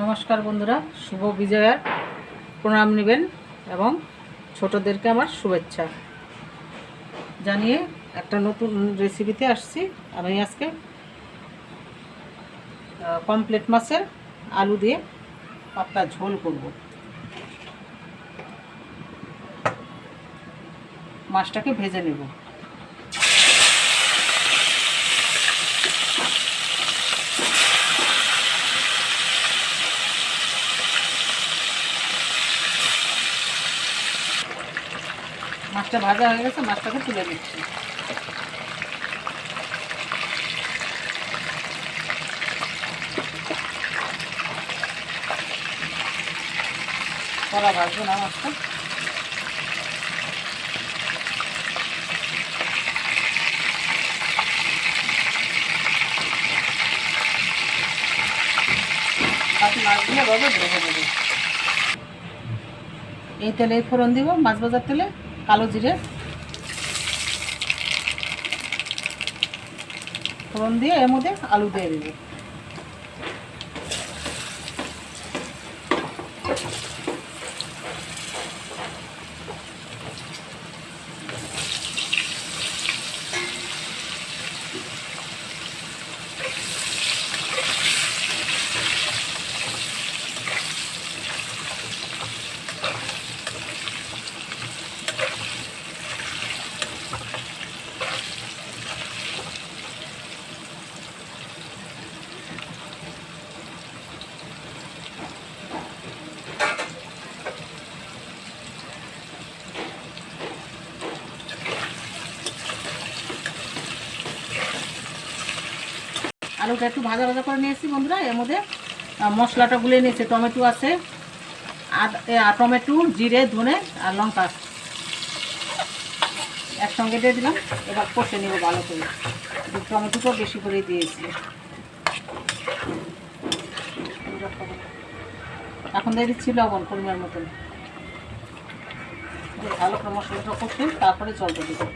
নমস্কার বন্ধুরা, শুভ বিজয়ার প্রণাম নেবেন এবং ছোটদেরকে আমার শুভেচ্ছা জানিয়ে একটা নতুন রেসিপিতে আসছি। আমি আজকে কমপ্লেট মাছের আলু দিয়ে পাতলা ঝোল করব। মাছটাকে ভেজে নেব। মাছটা ভাজা হয়ে গেছে, মাছটাকে তুলে দিচ্ছি কড়া ভাজবো না মাছটা। এই তেলে ফোড়ন দিব, মাছ বাজার তেলে। কালো জিরে। ফোড়ন দিয়ে এর মধ্যে আলু দিয়ে দেবো। আলুটা একটু ভাজা ভাজা করে নিয়েছি বন্ধুরা। এর মধ্যে মশলাটা গুলে নিয়েছি। টমেটো আছে আর টমেটো, জিরে, ধনে আর লঙ্কা একসঙ্গে দিয়ে দিলাম। এবার কষে নেব ভালো করে। টমেটোটা বেশি করে দিয়েছি। এখন দিয়ে দিচ্ছি লবণ পরিমাণ মতন। দিয়ে ভালো করে মশলাটা কষে তারপরে জলটা দেবো।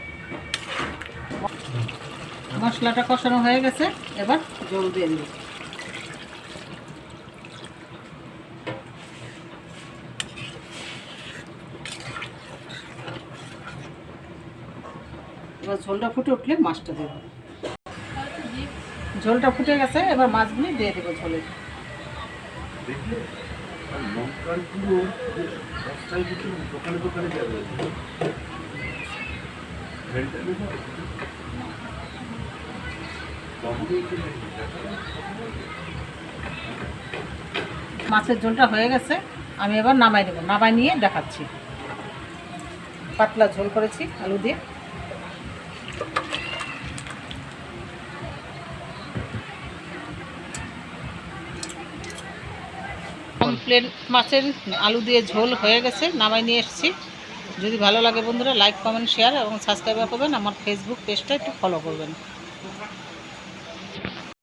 মশলাটা কষানো হয়ে গেছে, এবার জল দিয়ে দেবো। এবার ঝোলটা ফুটে উঠলে মাছটা দেবো। ঝোলটা ফুটে গেছে, এবার মাছগুলি দিয়ে দেবো ঝোলে। দোকানে দোকানে মাছের ঝোলটা হয়ে গেছে। আমি এবার নামাই দেবো। নামাই নিয়ে দেখাচ্ছি। পাতলা ঝোল করেছি আলু দিয়ে। কমপ্লেন মাছের আলু দিয়ে ঝোল হয়ে গেছে। নামাই নিয়ে এসেছি। যদি ভালো লাগে বন্ধুরা লাইক কমেন্ট শেয়ার এবং সাবস্ক্রাইব করবেন। আমার ফেসবুক পেজটা একটু ফলো করবেন।